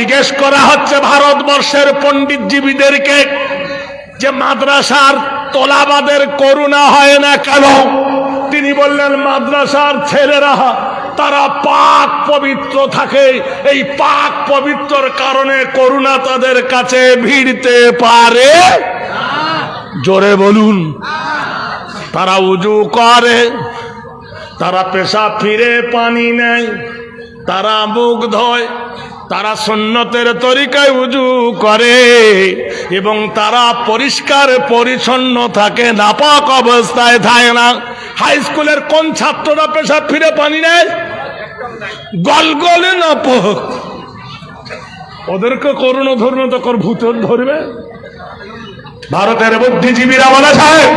জিজ্ঞেস করা হচ্ছে ভারতবর্ষের পণ্ডিতজীবীদেরকে যে মাদ্রাসার তোলাবাদের করুণা হয় না কেন? তিনি বললেন, মাদ্রাসার ছেলেরা, তারা পাক পবিত্র থাকে। এই পাক পবিত্রর কারণে করুণা তাদের কাছে ভিড়তে পারে। জোরে বলুন। তারা উজু করে, তারা পেশা ফিরে পানি নেয়, তারা মুখ ধোয় তারা সন্ন্যতের তরিকায় উজু করে এবং তারা পরিষ্কার, পরিচ্ছন্ন থাকে, নাপাক অবস্থায় থাকে না। হাই স্কুলের কোন ছাত্ররা পেশা ফিরে পানি নেয়? গলগলে নাপক। ওদেরকে করুণ ধর্ম তখন ভূত ধরবে। ভারতের বুদ্ধিজীবীরা বলে, সাহেব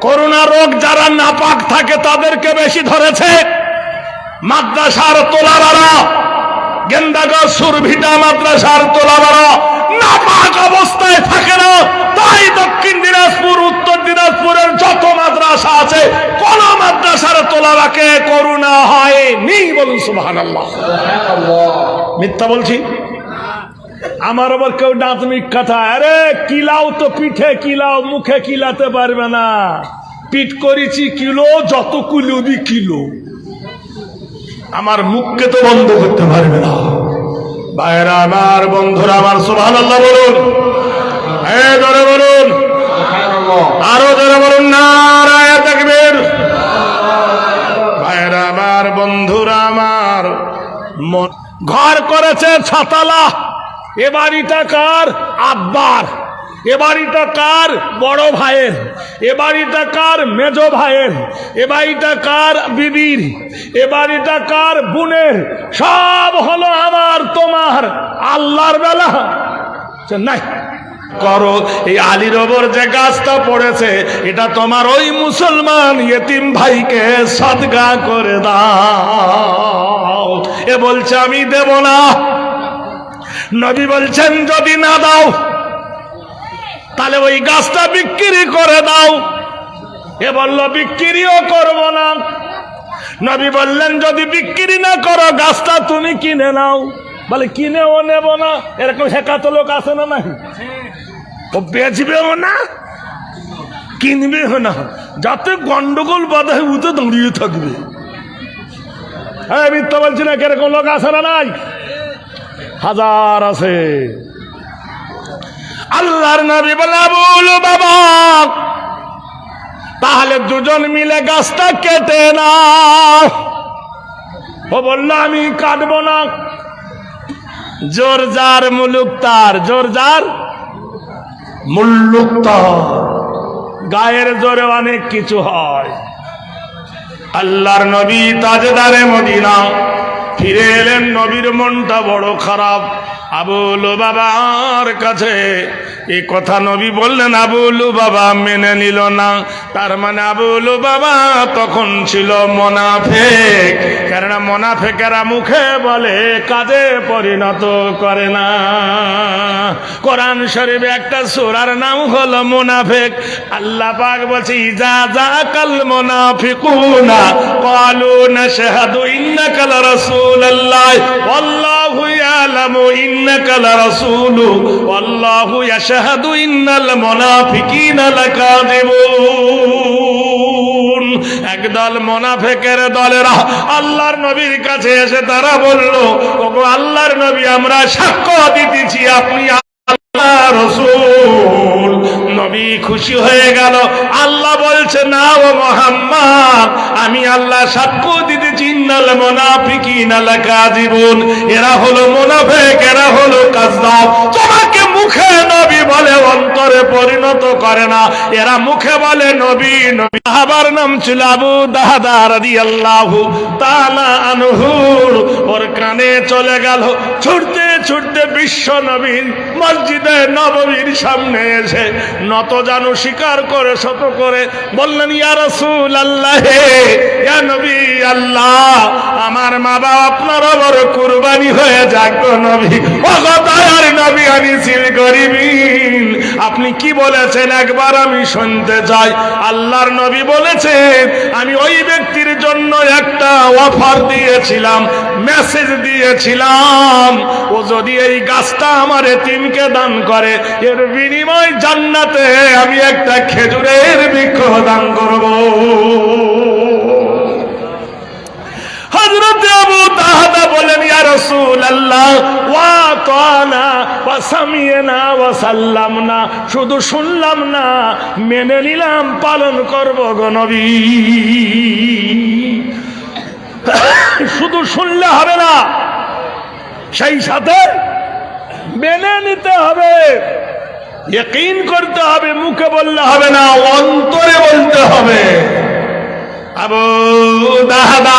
করোনা রোগ যারা নাপাক থাকে তাদেরকে বেশি ধরেছে। মাদ্রাসার তোলাবারা গেন্দাগর সুরভিটা মাদ্রাসার তোলাবারা নাপাক অবস্থায় থাকে না। তাই দক্ষিণ দিনাজপুর, উত্তর দিনাজপুরের যত মাদ্রাসা আছে, কোন মাদ্রাসার তোলাবাকে করুণা হয়নি বলুন সুবহান মিথ্যা বলছি? আমার আবার কেউ দাঁতমিক কথা, আরে কিলাও তো পিঠে কিলাও, মুখে কিলাতে পারবে না। পিঠ করেছি কিলো যত কুলুবি কিলো। আমার মুখকে তো বন্ধ করতে পারবে না। ভাইরা আমার বন্ধুরা, আমার সোভান আল্লাহ বলুন হ্যাঁ বলুন। আরও ধরে বলুন না রায় ভাইরা আমার বন্ধুরা, আমার ঘর করেছে ছাতালা। এ বাড়িটা কার? আব্বার। এ বাড়িটা কার বড় ভাইয়ের? এ বাড়িটা কার মেজ ভাইয়ের? এ বাড়িটা কার বিবির? এ বাড়িটা কার বোনের? সব হলো আমার, তোমার। আল্লাহর বেলা। সে নাই। করো, এই আলীর ওপর যে গাছটা পড়েছে, এটা তোমার ওই মুসলমান ইয়েতিম ভাইকে সদগা করে দাও। এ বলছে, আমি দেব না। নবী বলছেন, যদি না দাও তাহলে ওই গাছটা বিক্রি করে দাও। এ বলল, বিক্রিও করব না। নবী বললেন, যদি বিক্রি না করো, গাছটা তুমি কিনে নাও। বলে, কিনেও নেব না। এরকম শেখাতো লোক আছে না নাই? ও বেচবেও না, কিনবেও না। যাতে গন্ডগোল বাধায় উঠে দাঁড়িয়ে থাকবে। হ্যাঁ মিথ্যা বলছি না, কীরকম লোক আছে না নাই? হাজার আছে। আল্লাহর নবী বলে বলো বাবা। তাহলে দুজন মিলে গাছটা কেটে না ও বলল, আমি কাটবো না। জোর যার মুলুক তার জোর যার মুল্লুক তার। গায়ের জোরে অনেক কিছু হয়। আল্লাহর নবী তাজদারে মদিনা ফিরে এলেন নবীর মনটা বড় খারাপ। আবুল বাবার কাছে এই কথা নবী বললেন আবুলু বাবা মেনে নিল না। তার মানে আবুলু বাবা তখন ছিল মোনাফেক। কেননা মোনাফেকেরা মুখে বলে, কাজে পরিণত করে না। কোরআন শরীফে একটা সুরার নাম হলো মুনাফেক। আল্লাহ পাক বলছে, ইজা যা কাল মুনাফিকুনা, ক্বালু নাশহাদু ইন্নাকা লারাসূলুল্লাহ ওয়াল্লাহু একদল মোনাফেকের দলেরা আল্লাহর নবীর কাছে এসে তারা বলল, ওগো আল্লাহর নবী, আমরা সাক্ষ্য দিতেছি, আপনি আল্লাহ রসুল। নবী খুশি হয়ে গেল। আল্লাহ বলছে, না ও মোহাম্মদ, আমি আল্লাহ সাক্ষ্য দিতে চিন্নাল মোনাফিকিন জীবন এরা হলো মোনাফেক, এরা হলো কাজদাব তোমাকে মুখে নবী বলে অন্তরে পরিণত করে না। এরা মুখে বলে, নবী নবী। আবার নাম ছিল আবু দাহাদা রাদিয়াল্লাহু তাআলা আনহুর ওর কানে চলে গেল, ছুটতে ছুটতে বিশ্ব নবীর মসজিদে নববীর সামনে এসে নত জানু স্বীকার করে, শত করে বললেন, ইয়া রাসূল আল্লাহ ইয়া নবী আল্লাহ, আমার মা বাবা আপনার বড় কুরবানি হয়ে যাক নবী। ওগো দয়ার নবী আমি সিল গরিবিন আপনি কি বলেছেন? একবার আমি শুনতে চাই। আল্লাহর নবী বলেছেন, আমি ওই ব্যক্তির জন্য একটা অফার দিয়েছিলাম, মেসেজ দিয়েছিলাম। ও যদি এই গাছটা আমার এতিমকে দান করে, এর বিনিময় জান্নাতে আমি একটা খেজুরের বৃক্ষ দান করব। শুধু শুনলাম না, মেনে নিলাম, পালন করব গো নবী। শুধু শুনলে হবে না, সেই সাথে মেনে নিতে হবে করতে হবে, মুখে বললে হবে না, অন্তরে বলতে হবে। আবু দাহাদা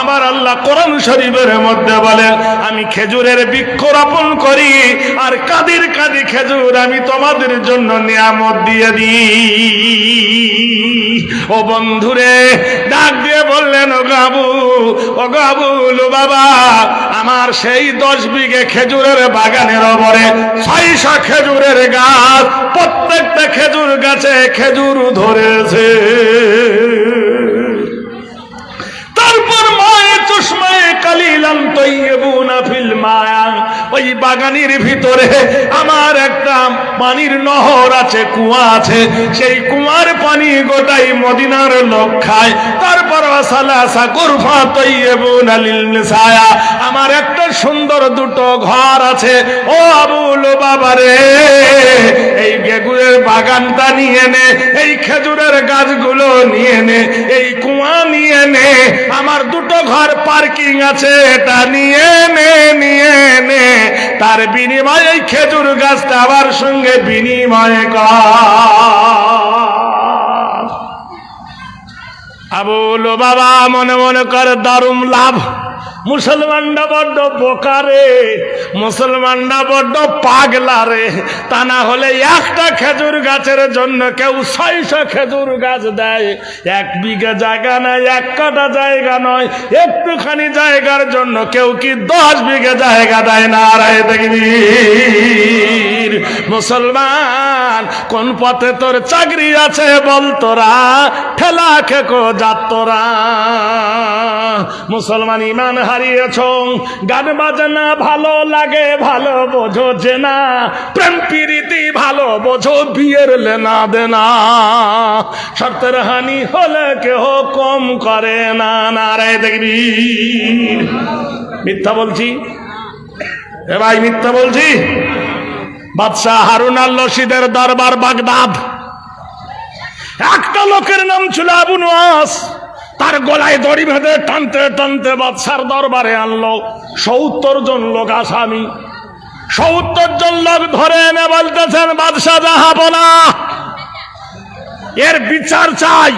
আমার আল্লাহ কোরআন শরীফের মধ্যে বলেন, আমি খেজুরের বৃক্ষ রোপণ করি, আর কাদির কাদি খেজুর আমি তোমাদের জন্য নিয়ামত দিয়ে দিই। ও বন্ধুরে, ডাক দিয়ে বললেন, ও গাবু, ও গাবুল বাবা, আমার সেই দশ বিঘে খেজুরের বাগানের ওপরে ছয়শো খেজুরের গাছ, প্রত্যেকটা খেজুর গাছে খেজুর ধরেছে। তারপর মায়ে চশমায় কালিলাম তৈবুনা ফিল মায়া ওই বাগানের ভিতরে আমার একটা পানির নহর আছে, কুয়া আছে। সেই কুয়ার পানি গোটাই মদিনার লোক খায় তারপর আমার একটা সুন্দর দুটো ঘর আছে। ও আবুল বাবারে এই বেগুনের বাগানটা নিয়ে নে, এই খেজুরের গাছগুলো নিয়ে নে, এই কুয়া নিয়ে নে। আমার দুটো ঘর পার্কিং আছে, এটা নিয়ে নে। তার বিনিময়ে খেজুর গাছটা আবার সঙ্গে বিনিময়ে আবুল বাবা মনে মনে কর দারুম লাভ। মুসলমানরা বড্ড বোকারে, মুসলমানরা বড্ড পাগলা রে তা না হলে একটা খেজুর গাছের জন্য কেউ ছয়শো খেজুর গাছ দেয়। এক বিঘা জায়গা নয়, এক কাটা জায়গা নয়, একটুখানি জায়গার জন্য কেউ কি দশ বিঘা জায়গা দেয় না? রায় দেখবি। মুসলমান, কোন পথে তোর চাকরি আছে বল তোরা? ঠেলা খেকো যাত তোরা। মুসলমান ইমান হারিয়েছ। গান বাজনা ভালো লাগে, ভালো বোঝো যে না প্রেম প্রীতি ভালো বোঝো, বিয়ের লেনা দেনা। শর্তের হানি হলে কেহ কম করে না। না রে দেখবি মিথ্যা বলছি? এ ভাই, মিথ্যা বলছি? বাদশাহ হারুন আল রশিদের দরবার বাগদাদ। একটা লোকের নাম ছিল আবু নোয়াস তার গলায় দড়ি ভেদে টানতে টানতে বাদশার দরবারে আনলো। সত্তর জন লোক আসামি। সত্তর জন লোক ধরে এনে বলতেছেন, বাদশাহ, যাহা বলা, এর বিচার চাই।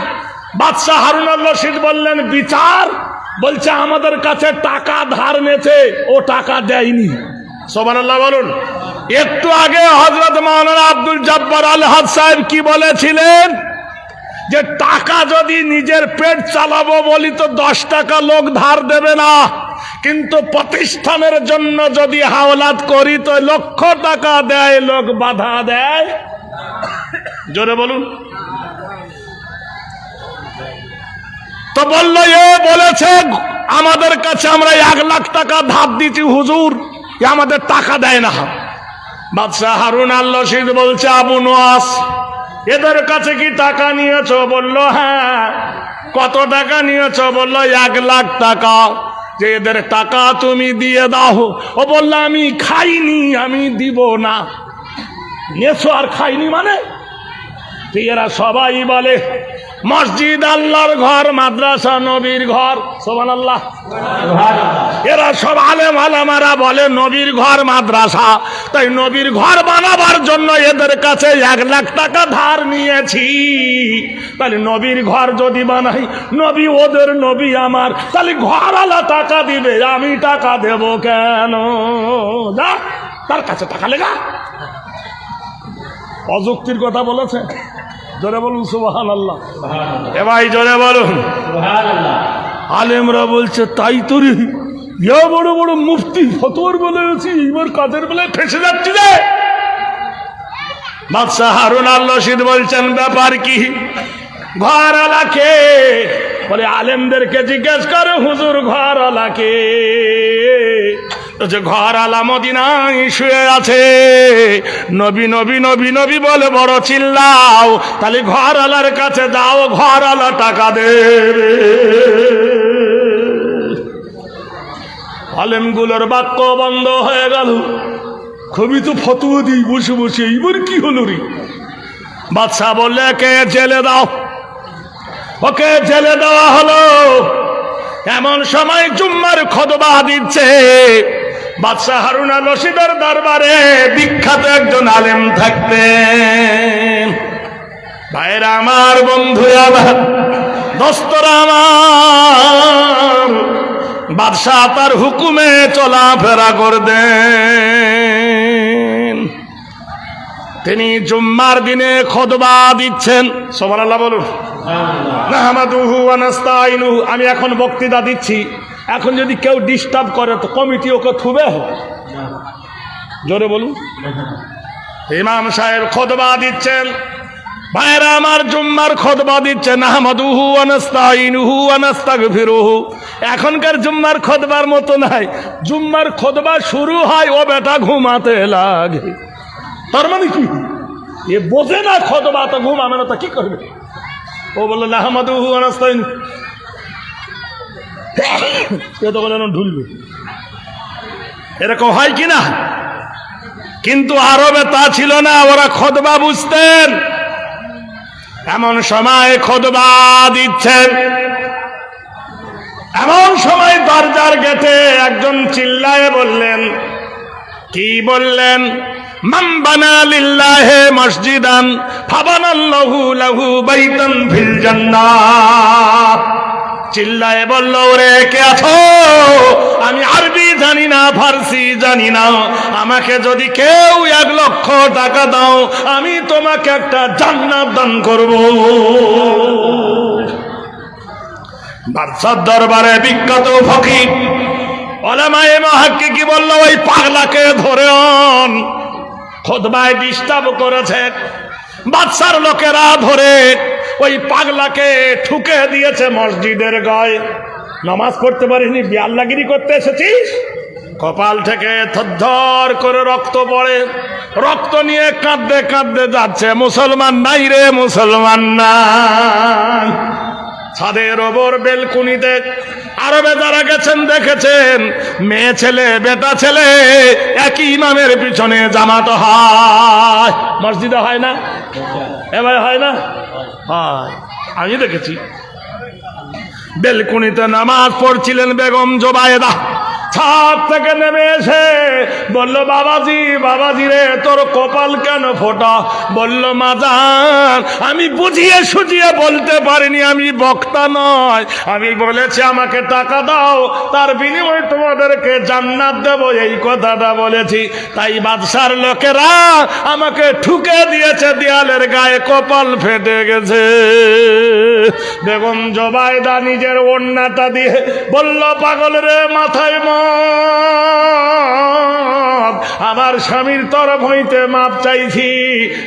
বাদশাহ হারুন আল রশিদ বললেন, বিচার? বলছে, আমাদের কাছে টাকা ধার নেছে, ও টাকা দেয়নি। সোমান বলুন। একটু আগে হজরত মাওলানা আব্দুল জব্বার আল হাদ সাহেব কি বলেছিলেন? যে টাকা যদি নিজের পেট চালাবো বলি তো দশ টাকা লোক ধার দেবে না। কিন্তু প্রতিষ্ঠানের জন্য যদি হাওলাত করি তো লক্ষ টাকা দেয়, লোক বাধা দেয়। জোরে বলুন। তো বলল, এ বলেছে, আমাদের কাছে আমরা এক লাখ টাকা ধার দিচ্ছি, হুজুর আমাদের টাকা দেয় না। বাদশাহ হারুন আল রশিদ বলছে, আবু নোয়াস এদের কাছে কি টাকা নিয়েছ? বলল হ্যাঁ। কত টাকা নিয়েছ? বলল, এক লাখ টাকা। যে এদের টাকা তুমি দিয়ে দাও। ও বলল, আমি খাইনি, আমি দিব না। নিয়েছো আর খাইনি মানে? এরা সবাই বলে মসজিদ আল্লাহর ঘর, মাদ্রাসা নবীর ঘর সোমান আল্লাহ এরা সব আলেম আলামারা বলে নবীর ঘর, মাদ্রাসা। তাই নবীর ঘর বানাবার জন্য এদের কাছে এক লাখ টাকা ধার নিয়েছি। তাহলে নবীর ঘর যদি বানাই, নবী ওদের নবী আমার। তাহলে ঘর আলা টাকা দিবে, আমি টাকা দেব কেন? যা, তার কাছে টাকা লেগা। অযুক্তির কথা বলেছে। জোরে বলুন সুবাহান আল্লাহ এ ভাই জোরে বলুন। আলেমরা বলছে তাই তরি ইয়া বড় বড় মুফতি ফতর বলে আছি এবার কাদের বলে ফেসে যাচ্ছি রে? বাদশাহ হারুন আল রশিদ বলছেন ব্যাপার কি? ঘর আলাকে বলে, আলেমদেরকে জিজ্ঞেস করে, হুজুর ঘর আলাকে যে ঘর আলা মদিনায় শুয়ে আছে, নবী নবী নবী নবী বলে, বড় চিল্লাও, তাহলে ঘর আলার কাছে যাও ঘর আলা টাকা দেবে। আলেমগুলোর বাক্য বন্ধ হয়ে গেল। খুবই তো ফতুয়া দিই, বসে বসে, এইবার কি হলো রে? বাদশাহ বললে কে জেলে দাও। ওকে জেলে দেওয়া হলো। এমন সময় জুম্মার খদবা দিচ্ছে। বাদশাহ হারুনা রশিদার দরবারে বিখ্যাত একজন আলেম থাকতেন ভাইরা আমার বন্ধু, আমার দোস্তরা আমার বাদশাহ তার হুকুমে চলাফেরা করতেন তিনি জুম্মার দিনে খোদবা দিচ্ছেন। সোমান আল্লাহ বলুন। আমি এখন বক্তৃতা দিচ্ছি। এখন যদি কেউ ডিস্টার্ব করে তো কমিটি ওকে থুবে জোরে বলুন। ইমাম সাহেব খোদবা দিচ্ছেন। ভাইরা আমার জুম্মার খোদবা দিচ্ছেন আহমদুহু আনাস্তাইনুহু আনাস্তাগফিরুহু এখনকার জুম্মার খোদবার মতো নাই। জুম্মার খোদবা শুরু হয় ও বেটা ঘুমাতে লাগে। তার মানে কি? এ বোঝে না খোদবা তো ঘুম না তো কি করবে? ও বলল আহমদুহু আনাস্তাইন। এ তখন যেন ঢুলবে। এরকম হয় কি না কিন্তু আরবে তা ছিল না, ওরা খদবা বুঝতেন। এমন সময় খদবা দিচ্ছেন। এমন সময় দরজার গেটে একজন চিল্লায় বললেন, কি বললেন? মান বানা লিল্লাহে মসজিদান, ফাবানাল্লাহু লাহু বাইতান ফিল জান্নাহ। চিল্লায় বলল, ওরে, কে আছো? আমি আরবি জানি না, ফার্সি জানি না। আমাকে যদি কেউ এক লক্ষ টাকা দাও, আমি তোমাকে একটা জান্নাত দান করব। বাদশার দরবারে বিখ্যাত ফকির, ওলামায়ে মহাক্কি কি বলল, ওই পাগলাকে ধরে অন খোদবায় ডিস্টার্ব করেছে বাদশার লোকেরা ধরে ওই পাগলাকে ঠুকে দিয়েছে মসজিদের গায়ে। নামাজ পড়তে পারিনি, বিয়াল্লাগিরি করতে এসেছিস? কপাল থেকে থরথর করে রক্ত পড়ে। রক্ত নিয়ে কাঁদতে কাঁদতে যাচ্ছে, মুসলমান নাই রে মুসলমান নাই। ছাদের ওপর বেলকুনিতে আরবে যারা গেছেন, দেখেছেন, মেয়ে ছেলে, বেটা ছেলে, একই ইমামের পিছনে জামাত হয়। মসজিদে হয় না? এবার হয় না? হয়। আমি দেখেছি। বেলকুনিতে নামাজ পড়ছিলেন বেগম জোবায়েদা। ছাদ থেকে নেমে এসে বলল, বাবাজি বাবাজি রে, তোর কপাল কেন ফোটা? বলল মাজান আমি বুঝিয়ে সুঝিয়ে বলতে পারিনি, আমি বক্তা নয়। আমি বলেছি, আমাকে টাকা দাও, তার বিনিময়ে তোমাদেরকে জান্নাত দেবো, এই কথাটা বলেছি। তাই বাদশার লোকেরা আমাকে ঠুকে দিয়েছে, দেয়ালের গায়ে কপাল ফেটে গেছে। বেগম জবাইদা নিজের ওন্নাটা দিয়ে বলল, পাগল রে, মাথায় আমার স্বামীর তরফ হইতে মাপ চাইছি।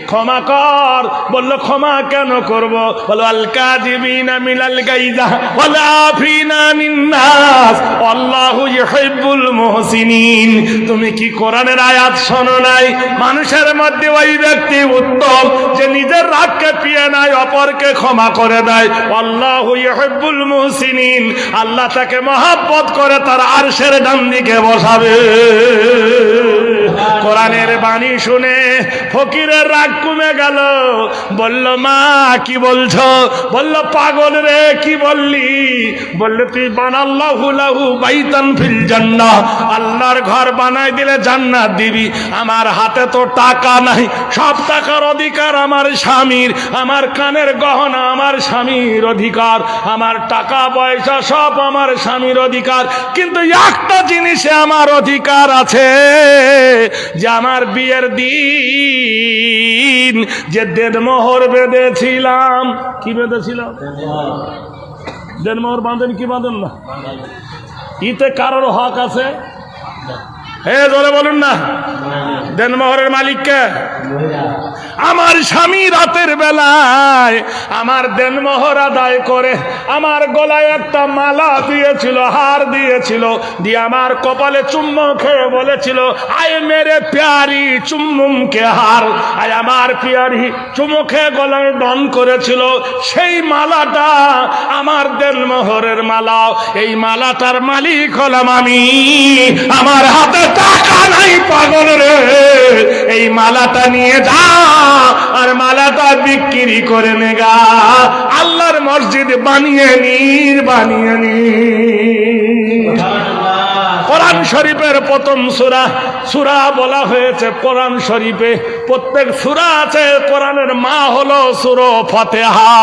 ক্ষমা কর। বলল, ক্ষমা কেন করব? বলো আল কাজিবিনা মিনাল গাইজা ওয়াল আফিনা নিন্নাস। আল্লাহু ইউহিব্বুল মুহসিনিন। তুমি কি কোরআনের আয়াত শোনো নাই? মানুষের মধ্যে ওই ব্যক্তি উত্তম যে নিজের রাগকে পিয়ে নাই, অপরকে ক্ষমা করে দেয়। আল্লাহু ইউহিব্বুল মুহসিনিন। আল্লাহ তাকে মহাব্বত করে তার আরশের ডান দিকে বসাবে। কোরআনের বাণী শুনে ফকিরের রাগ কমে গেল। বলল, মা, কি বলছো? বলল, পাগল রে, কি বললি? বললে, তুই বানাল্লাহু লাহু বাইতান ফিল জান্নাহ। আল্লাহর ঘর বানাই দিলে জান্নাত দিবি। আমার হাতে তো টাকা নাই। সব টাকার অধিকার আমার স্বামীর। আমার কানের গহনা আমার স্বামীর অধিকার। আমার টাকা পয়সা সব আমার স্বামীর অধিকার। কিন্তু একটা জিনিসে আমার অধিকার আছে যে আমার বিয়ের দিন যে দেড়মোহর বেঁধেছিলাম। কি বেঁধেছিলাম দেড়মোহর বাঁধেন কি বাঁধেন না? ইতে কারোর হক আছে? হে, জোরে বলুন না। দেনমোহরের মালিককে। আমার স্বামী রাতের বেলায় আমার দেনমোহর আদায় করে আমার গলায় একটা মালা দিয়েছিল, হার দিয়েছিল, দিয়ে আমার কপালে চুম্ম খেয়ে বলেছিল, আয় মেরে প্যারি চুম্মুমকে হার। আয় আমার পিয়ারি চুমু খেয়ে গলায় দন করেছিল, সেই মালাটা আমার দেনমোহরের মালা। এই মালাটার মালিক হলাম আমি। আমার হাতে টাকা নাই পাগল রে। এই মালাটা নিয়ে যা, আর মালাটা বিক্রি করে নেগা আল্লাহর মসজিদ বানিয়ে নির বানিয়ে নি। কোরআন শরীফের প্রথম সুরা সুরা বলা হয়েছে কোরআন শরীফে। প্রত্যেক সুরা আছে, কোরআনের মা হলো সুরো ফতেহা,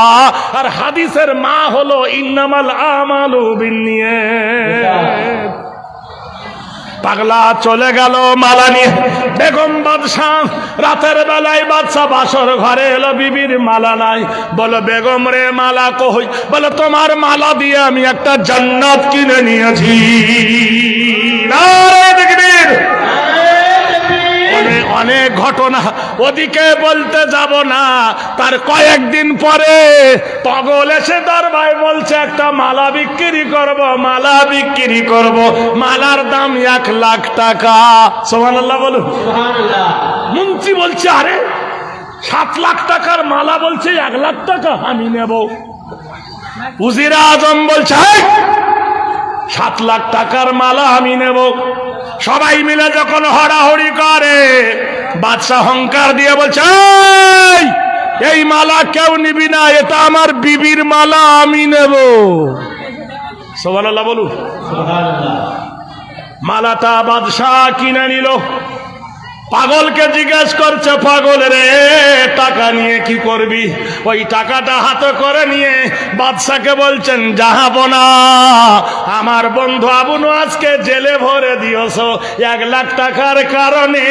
আর হাদিসের মা হলো ইন্নামাল আমালু বিন্নিয়াত পাগলা চলে গেল মালা নিয়ে বেগম বাদশাহ, রাতের বেলায় বাদশা বাসর ঘরে এলো, বিবির মালা নাই। বলো, বেগম রে, মালা কই? বলো, তোমার মালা দিয়ে আমি একটা জান্নাত কিনে নিয়েছি। দেখবির অনেক অনেক ঘটনা। ওদিকে বলতে যাব না। তার কয়েকদিন পরে পাগল এসে তার ভাই বলছে একটা মালা বিক্রি করব মালা বিক্রি করব। মালার দাম এক লাখ টাকা। সোমান আল্লাহ বলুন মন্ত্রী বলছে আরে সাত লাখ টাকার মালা বলছে এক লাখ টাকা আমি নেব। উজিরা আজম বলছে সাত লাখ টাকার মালা আমি নেব। সবাই মিলে যখন হড়াহড়ি করে বাদশাহ হংকার দিয়ে বলছে "এই, মালা কেউ নিবি না এটা আমার বিবির মালা আমি নেব। সোমান বলু মালাটা বাদশাহ কিনে নিল। পাগলকে জিজ্ঞেস করছে, পাগল রে, টাকা নিয়ে কি করবি? ওই টাকাটা হাতে করে নিয়ে বাদশাকে বলছেন, যাহাবো না, আমার বন্ধু আবুন আজকে জেলে ভরে দিয়েছ। এক লাখ টাকার কারণে,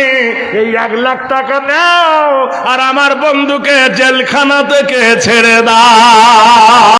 এই এক লাখ টাকা নাও আর আমার বন্ধুকে জেলখানা থেকে ছেড়ে দাও।